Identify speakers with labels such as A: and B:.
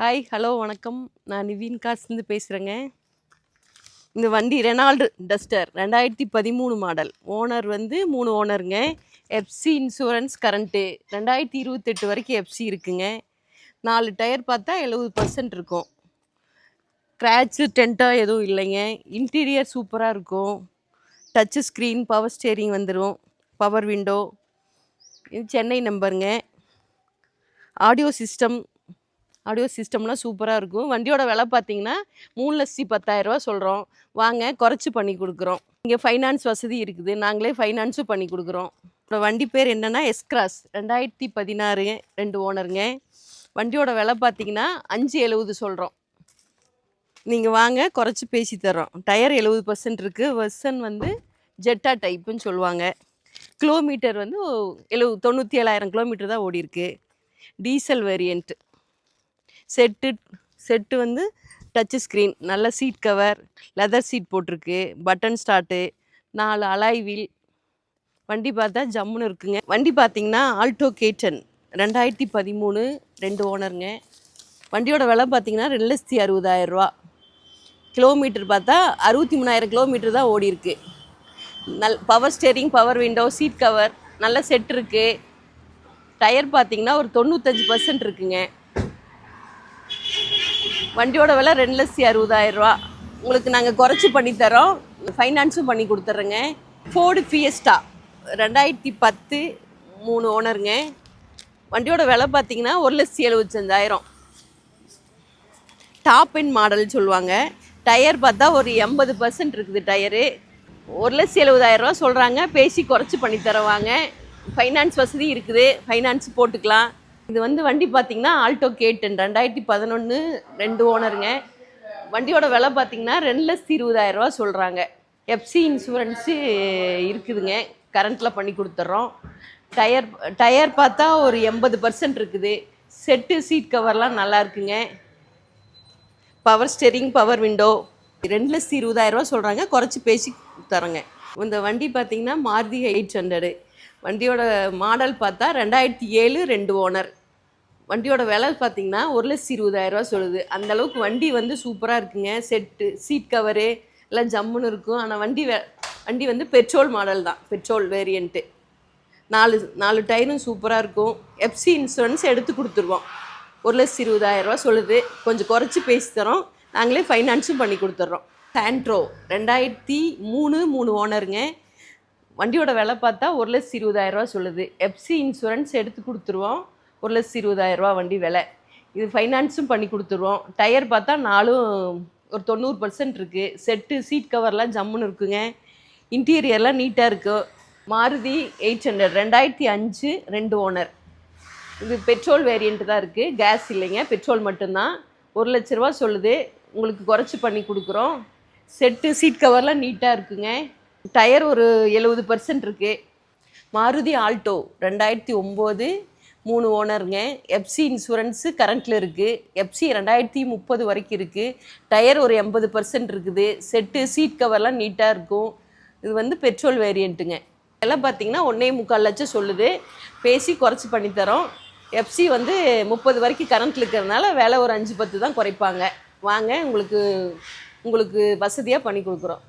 A: Hi hello வணக்கம். நான் நிவீன் காஸ்லேருந்து பேசுகிறேங்க இந்த வண்டி ரெனால்டு டஸ்டர் ரெண்டாயிரத்தி பதிமூணு மாடல் ஓனர் வந்து மூணு ஓனருங்க எஃப்சி இன்சூரன்ஸ் கரண்ட்டு ரெண்டாயிரத்தி இருபத்தெட்டு வரைக்கும் எஃப்சி இருக்குங்க. நாலு டயர் பார்த்தா எழுபது பர்சன்ட் இருக்கும். கிராச்சு டென்ட்டாக எதுவும் இல்லைங்க. இன்டீரியர் சூப்பராக இருக்கும். டச்சு ஸ்க்ரீன் பவர் ஸ்டேரிங் வந்துடும் பவர் விண்டோ இது சென்னை நம்பருங்க ஆடியோ சிஸ்டம் ஆடியோ சிஸ்டம்லாம் சூப்பராக இருக்கும். வண்டியோட விலை பார்த்தீங்கன்னா மூணு லட்சத்தி பத்தாயிரரூவா சொல்கிறோம் வாங்க குறைச்சி பண்ணி கொடுக்குறோம். இங்கே ஃபைனான்ஸ் வசதி இருக்குது. நாங்களே ஃபைனான்ஸும் பண்ணி கொடுக்குறோம். அப்புறம் வண்டி பேர் என்னென்னா எஸ்கிராஸ் ரெண்டாயிரத்தி பதினாறு ரெண்டு ஓனருங்க. வண்டியோட விலை பார்த்தீங்கன்னா அஞ்சு எழுபது சொல்கிறோம் நீங்கள் வாங்க குறைச்சி பேசி தர்றோம். டயர் எழுபது பர்சன்ட் இருக்குது வெர்சன் வந்து ஜெட்டா டைப்புன்னு சொல்லுவாங்க. கிலோமீட்டர் வந்து எழுபது தொண்ணூற்றி ஏழாயிரம் கிலோமீட்டர் தான் ஓடி இருக்கு டீசல் வேரியண்ட்டு செட்டு செட்டு வந்து டச்சு ஸ்க்ரீன் நல்ல சீட் கவர் லெதர் சீட் போட்டிருக்கு பட்டன் ஸ்டார்ட்டு நாலு அலாய் வீல் வண்டி பார்த்தா ஜம்முன்னு இருக்குங்க. வண்டி பார்த்தீங்கன்னா ஆல்டோ கேட்டன் ரெண்டாயிரத்தி பதிமூணு ரெண்டு ஓனருங்க. வண்டியோட விலை பார்த்தீங்கன்னா ரெண்டு லட்சத்தி அறுபதாயிரரூவா கிலோமீட்டர் பார்த்தா அறுபத்தி மூணாயிரம் கிலோமீட்டர் தான் ஓடி இருக்கு. நல் power steering power window seat cover நல்ல செட் இருக்குது டயர் பார்த்தீங்கன்னா ஒரு தொண்ணூத்தஞ்சு பர்சன்ட் இருக்குங்க. வண்டியோட விலை ரெண்டு லட்சத்தி அறுபதாயிரரூவா உங்களுக்கு நாங்கள் குறைச்சி பண்ணித்தரோம் ஃபைனான்ஸும் பண்ணி கொடுத்துட்றோங்க ஃபோர்டு ஃபியஸ்டா ரெண்டாயிரத்தி பத்து மூணு ஓனருங்க வண்டியோட விலை பார்த்தீங்கன்னா ஒரு லட்சத்தி எழுபத்தஞ்சாயிரம். டாப் என் மாடல் சொல்லுவாங்க. டயர் பார்த்தா ஒரு எண்பது பர்சன்ட் இருக்குது டயரு ஒரு லட்சத்தி எழுபதாயிரரூவா சொல்கிறாங்க பேசி குறைச்சி பண்ணி தருவாங்க. ஃபைனான்ஸ் வசதி இருக்குது. ஃபைனான்ஸ் போட்டுக்கலாம். இது வந்து வண்டி பார்த்தீங்கன்னா ஆல்டோ கேட்டன் ரெண்டாயிரத்தி பதினொன்று ரெண்டு ஓனருங்க. வண்டியோட விலை பார்த்தீங்கன்னா ரெண்டு லட்சத்தி இருபதாயிரரூவா சொல்கிறாங்க எஃப்சி இன்சூரன்ஸு இருக்குதுங்க. கரண்ட்டில் பண்ணி கொடுத்துட்றோம் டயர் டயர் பார்த்தா ஒரு எண்பது பர்சன்ட் இருக்குது. செட்டு சீட் கவர்லாம் நல்லா இருக்குங்க. பவர் ஸ்டெரிங் பவர் விண்டோ ரெண்டு லட்சத்தி இருபதாயிரரூவா சொல்கிறாங்க குறைச்சி பேசி தரோங்க. இந்த வண்டி பார்த்தீங்கன்னா மாருதி எயிட் ஹண்ட்ரடு வண்டியோட மாடல் பார்த்தா ரெண்டாயிரத்தி ஏழு ரெண்டு ஓனர். வண்டியோட விலை பார்த்தீங்கன்னா ஒரு லட்சம் இருபதாயிரரூவா சொல்லுது. அந்த அளவுக்கு வண்டி வந்து சூப்பராக இருக்குங்க. செட்டு சீட் கவரு எல்லாம் ஜம்முன்னு இருக்கும். ஆனால் வண்டி வே வண்டி வந்து பெட்ரோல் மாடல் தான். பெட்ரோல் வேரியண்ட்டு நாலு நாலு டயரும் சூப்பராக இருக்கும். எஃப்சி இன்சூரன்ஸ் எடுத்து கொடுத்துருவோம். ஒரு லட்சத்தி இருபதாயிரரூவா சொல்லுது. கொஞ்சம் குறைச்சி பேசி தரோம். நாங்களே ஃபைனான்ஸும் பண்ணி கொடுத்துட்றோம் சாண்ட்ரோ ரெண்டாயிரத்தி மூணு மூணு ஓனருங்க. வண்டியோட விலை பார்த்தா ஒரு லட்சத்தி இருபதாயிரரூவா சொல்லுது. எஃப்சி இன்சூரன்ஸ் எடுத்து கொடுத்துருவோம். ஒரு லட்சம் இருபதாயிரரூபா வண்டி விலை. இது ஃபைனான்ஸும் பண்ணி கொடுத்துருவோம் டயர் பார்த்தா நாலும் ஒரு தொண்ணூறு பர்சன்ட் இருக்குது செட்டு சீட் கவர்லாம் ஜம்முன்னு இருக்குங்க. இன்டீரியர்லாம் நீட்டாக இருக்குது மாருதி எயிட் ஹண்ட்ரட் ரெண்டாயிரத்தி அஞ்சு ரெண்டு ஓனர் இது பெட்ரோல் வேரியண்ட் தான் இருக்குது கேஸ் இல்லைங்க. பெட்ரோல் மட்டும்தான். ஒரு லட்ச ரூபா சொல்லுது. உங்களுக்கு குறைச்சி பண்ணி கொடுக்குறோம். செட்டு சீட் கவர்லாம் நீட்டாக இருக்குங்க. டயர் ஒரு எழுபது பர்சன்ட் இருக்குது மாருதி ஆல்டோ ரெண்டாயிரத்தி ஒம்பது மூணு ஓனருங்க. எஃப்சி இன்சூரன்ஸு கரண்ட்டில் இருக்குது எஃப்சி ரெண்டாயிரத்தி முப்பது வரைக்கும் இருக்குது டயர் ஒரு எண்பது பர்சன்ட் இருக்குது. செட்டு சீட் கவர்லாம் நீட்டாக இருக்கும். இது வந்து பெட்ரோல் வேரியண்ட்டுங்க எல்லாம் பார்த்தீங்கன்னா ஒன்றே முக்கால் லட்சம் சொல்லுது. பேசி குறைச்சி பண்ணித்தரோம் எஃப்சி வந்து முப்பது வரைக்கும் கரண்ட்டில் இருக்கிறதுனால வேலை ஒரு அஞ்சு பத்து தான் குறைப்பாங்க. வாங்க உங்களுக்கு உங்களுக்கு வசதியாக பண்ணி கொடுக்குறோம்.